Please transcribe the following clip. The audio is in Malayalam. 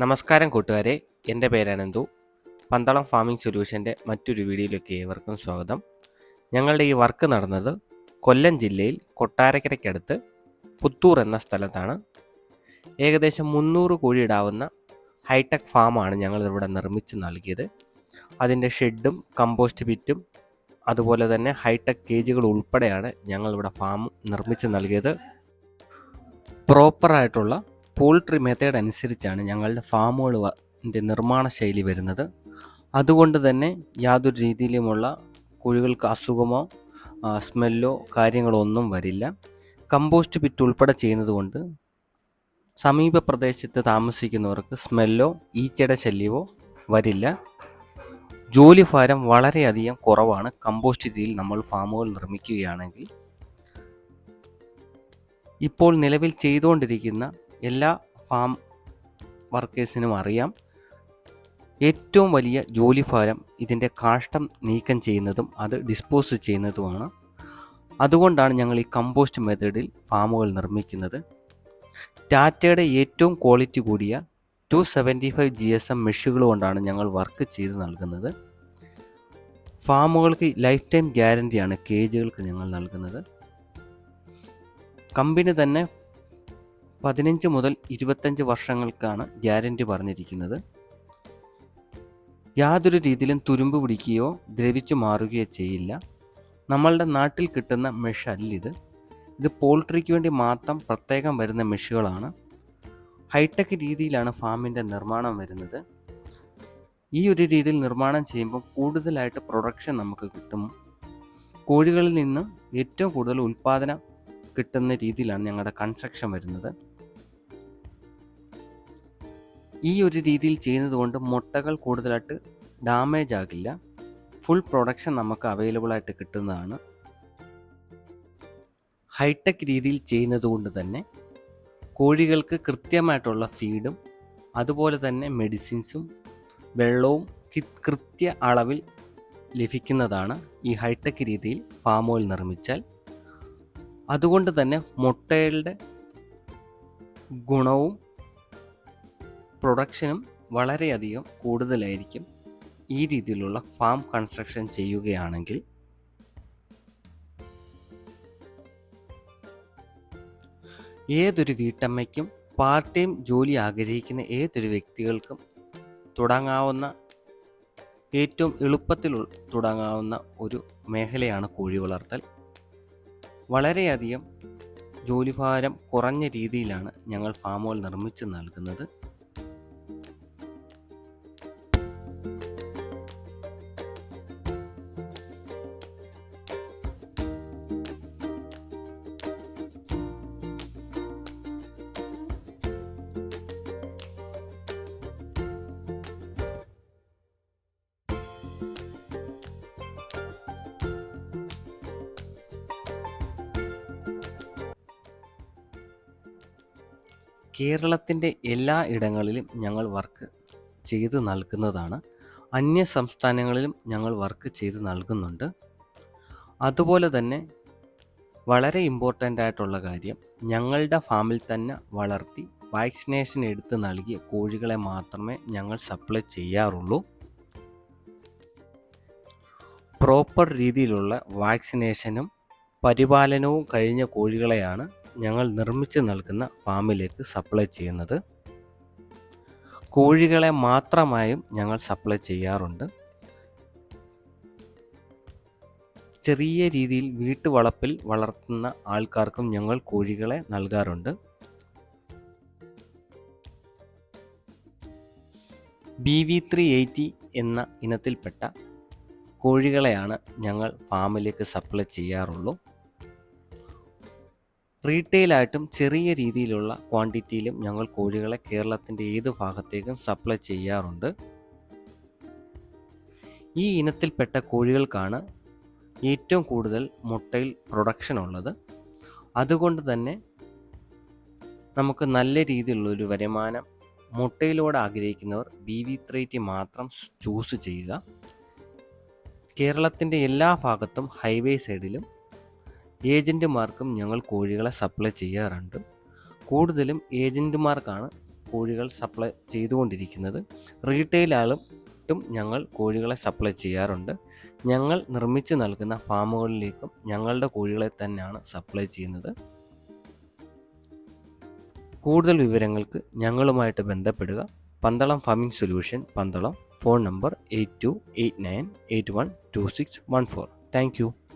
നമസ്കാരം കൂട്ടുകാരെ. എന്റെ പേര് അനന്തു പന്തളം ഫാമിംഗ് സൊല്യൂഷന്റെ മറ്റൊരു വീഡിയോയിലേക്ക് ഏവർക്കും സ്വാഗതം. ഞങ്ങളുടെ ഈ വർക്ക് നടന്നത് കൊല്ലം ജില്ലയിൽ കൊട്ടാരക്കരയ്ക്കടുത്ത് പുത്തൂർ എന്ന സ്ഥലത്താണ്. ഏകദേശം മുന്നൂറ് കോഴിയിടാവുന്ന ഹൈടെക് ഫാമാണ് ഞങ്ങളിവിടെ നിർമ്മിച്ച് നൽകിയത്. അതിന്റെ ഷെഡും കമ്പോസ്റ്റ് പിറ്റും അതുപോലെ തന്നെ ഹൈടെക് കേജുകൾ ഉൾപ്പെടെയാണ് ഞങ്ങളിവിടെ ഫാം നിർമ്മിച്ച് നൽകിയത്. പ്രോപ്പറായിട്ടുള്ള പോൾട്രി മെത്തേഡ് അനുസരിച്ചാണ് ഞങ്ങളുടെ ഫാമുകളുടെ നിർമ്മാണ ശൈലി വരുന്നത്. അതുകൊണ്ട് തന്നെ യാതൊരു രീതിയിലുമുള്ള കോഴികൾക്ക് അസുഖമോ സ്മെല്ലോ കാര്യങ്ങളോ ഒന്നും വരില്ല. കമ്പോസ്റ്റ് പിറ്റ് ഉൾപ്പെടെ ചെയ്യുന്നത് കൊണ്ട് സമീപ പ്രദേശത്ത് താമസിക്കുന്നവർക്ക് സ്മെല്ലോ ഈച്ചയുടെ ശല്യമോ വരില്ല. ജോലി ഭാരം വളരെയധികം കുറവാണ്. കമ്പോസ്റ്റ് രീതിയിൽ നമ്മൾ ഫാമുകൾ നിർമ്മിക്കുകയാണെങ്കിൽ ഇപ്പോൾ നിലവിൽ ചെയ്തുകൊണ്ടിരിക്കുന്ന എല്ലാ ഫാം വർക്കേഴ്സിനും അറിയാം. ഏറ്റവും വലിയ ജോലി ജോലിഭാരം ഇതിന്റെ കാഷ്ടം നീക്കം ചെയ്യുന്നതും അത് ഡിസ്പോസ് ചെയ്യുന്നതുമാണ്. അതുകൊണ്ടാണ് ഞങ്ങൾ ഈ കമ്പോസ്റ്റ് മെത്തേഡിൽ ഫാമുകൾ നിർമ്മിക്കുന്നത്. ടാറ്റയുടെ ഏറ്റവും ക്വാളിറ്റി കൂടിയ two seventy five G S M മെഷുകൾ കൊണ്ടാണ് ഞങ്ങൾ വർക്ക് ചെയ്ത് നൽകുന്നത്. ഫാമുകൾക്ക് ലൈഫ് ടൈം ഗ്യാരന്റിയാണ് കേജുകൾക്ക് ഞങ്ങൾ നൽകുന്നത്. കമ്പനി തന്നെ പതിനഞ്ച് മുതൽ ഇരുപത്തഞ്ച് വർഷങ്ങൾക്കാണ് ഗ്യാരന്റി പറഞ്ഞിരിക്കുന്നത്. യാതൊരു രീതിയിലും തുരുമ്പ് പിടിക്കുകയോ ദ്രവിച്ചു മാറുകയോ ചെയ്യില്ല. നമ്മളുടെ നാട്ടിൽ കിട്ടുന്ന മെഷ് അല്ലിത് ഇത്. പോൾട്രിക്ക് വേണ്ടി മാത്രം പ്രത്യേകം വരുന്ന മെഷുകളാണ് ഹൈടെക് രീതിയിലാണ് ഫാമിന്റെ നിർമ്മാണം വരുന്നത്. ഈ ഒരു രീതിയിൽ നിർമ്മാണം ചെയ്യുമ്പോൾ കൂടുതലായിട്ട് പ്രൊഡക്ഷൻ നമുക്ക് കിട്ടും. കോഴികളിൽ നിന്ന് ഏറ്റവും കൂടുതൽ ഉൽപ്പാദനം കിട്ടുന്ന രീതിയിലാണ് ഞങ്ങളുടെ കൺസ്ട്രക്ഷൻ വരുന്നത്. ഈ ഒരു രീതിയിൽ ചെയ്യുന്നത് കൊണ്ട് മുട്ടകൾ കൂടുതലായിട്ട് ഡാമേജ് ആകില്ല. ഫുൾ പ്രൊഡക്ഷൻ നമുക്ക് അവൈലബിൾ ആയിട്ട് കിട്ടുന്നതാണ്. ഹൈടെക് രീതിയിൽ ചെയ്യുന്നത് കൊണ്ട് തന്നെ കോഴികൾക്ക് കൃത്യമായിട്ടുള്ള ഫീഡും അതുപോലെ തന്നെ മെഡിസിൻസും വെള്ളവും കൃത്യ അളവിൽ ലഭിക്കുന്നതാണ് ഈ ഹൈടെക് രീതിയിൽ ഫാം ഓയിൽ നിർമ്മിച്ചാൽ. അതുകൊണ്ട് തന്നെ മുട്ടകളുടെ ഗുണവും പ്രൊഡക്ഷനും വളരെയധികം കൂടുതലായിരിക്കും ഈ രീതിയിലുള്ള ഫാം കൺസ്ട്രക്ഷൻ ചെയ്യുകയാണെങ്കിൽ. ഏതൊരു വീട്ടമ്മയ്ക്കും പാർട്ട് ടൈം ജോലി ആഗ്രഹിക്കുന്ന ഏതൊരു വ്യക്തികൾക്കും തുടങ്ങാവുന്ന ഏറ്റവും എളുപ്പത്തിൽ തുടങ്ങാവുന്ന ഒരു മേഖലയാണ് കോഴി വളർത്തൽ. വളരെയധികം ജോലിഭാരം കുറഞ്ഞ രീതിയിലാണ് ഞങ്ങൾ ഫാമുകൾ നിർമ്മിച്ച് നൽകുന്നത്. കേരളത്തിന്റെ എല്ലാ ഇടങ്ങളിലും ഞങ്ങൾ വർക്ക് ചെയ്ത് നൽകുന്നതാണ്. അന്യ സംസ്ഥാനങ്ങളിലും ഞങ്ങൾ വർക്ക് ചെയ്ത് നൽകുന്നുണ്ട്. അതുപോലെ തന്നെ വളരെ ഇമ്പോർട്ടന്റ് ആയിട്ടുള്ള കാര്യം ഞങ്ങളുടെ ഫാമിൽ തന്നെ വളർത്തി വാക്സിനേഷൻ എടുത്ത് നൽകിയ കോഴികളെ മാത്രമേ ഞങ്ങൾ സപ്ലൈ ചെയ്യാറുള്ളൂ. പ്രോപ്പർ രീതിയിലുള്ള വാക്സിനേഷനും പരിപാലനവും കഴിഞ്ഞ കോഴികളെയാണ് ഞങ്ങൾ നിർമ്മിച്ച് നൽകുന്ന ഫാമിലേക്ക് സപ്ലൈ ചെയ്യുന്നത്. കോഴികളെ മാത്രമായും ഞങ്ങൾ സപ്ലൈ ചെയ്യാറുണ്ട്. ചെറിയ രീതിയിൽ വീട്ടുവളപ്പിൽ വളർത്തുന്ന ആൾക്കാർക്കും ഞങ്ങൾ കോഴികളെ നൽകാറുണ്ട്. ബി വി ത്രീ എയ്റ്റി എന്ന ഇനത്തിൽപ്പെട്ട കോഴികളെയാണ് ഞങ്ങൾ ഫാമിലേക്ക് സപ്ലൈ ചെയ്യാറുള്ളൂ. റീറ്റെയിലായിട്ടും ചെറിയ രീതിയിലുള്ള ക്വാണ്ടിറ്റിയിലും ഞങ്ങൾ കോഴികളെ കേരളത്തിന്റെ ഏത് ഭാഗത്തേക്കും സപ്ലൈ ചെയ്യാറുണ്ട്. ഈ ഇനത്തിൽപ്പെട്ട കോഴികൾക്കാണ് ഏറ്റവും കൂടുതൽ മുട്ടയിൽ പ്രൊഡക്ഷൻ ഉള്ളത്. അതുകൊണ്ട് തന്നെ നമുക്ക് നല്ല രീതിയിലുള്ള ഒരു വരുമാനം മുട്ടയിലൂടെ ആഗ്രഹിക്കുന്നവർ ബി വി ത്രീറ്റി മാത്രം ചൂസ് ചെയ്യുക. കേരളത്തിന്റെ എല്ലാ ഭാഗത്തും ഹൈവേ സൈഡിലും ഏജന്റുമാർക്കും ഞങ്ങൾ കോഴികളെ സപ്ലൈ ചെയ്യാറുണ്ട്. കൂടുതലും ഏജന്റുമാർക്കാണ് കോഴികൾ സപ്ലൈ ചെയ്തുകൊണ്ടിരിക്കുന്നത്. റീറ്റെയിലാളും ഞങ്ങൾ കോഴികളെ സപ്ലൈ ചെയ്യാറുണ്ട്. ഞങ്ങൾ നിർമ്മിച്ച് നൽകുന്ന ഫാമുകളിലേക്കും ഞങ്ങളുടെ കോഴികളെ തന്നെയാണ് സപ്ലൈ ചെയ്യുന്നത്. കൂടുതൽ വിവരങ്ങൾക്ക് ഞങ്ങളുമായിട്ട് ബന്ധപ്പെടുക. Pandalam farming solution Pandalam phone number eight two eight nine eight one two six one four. Thank you.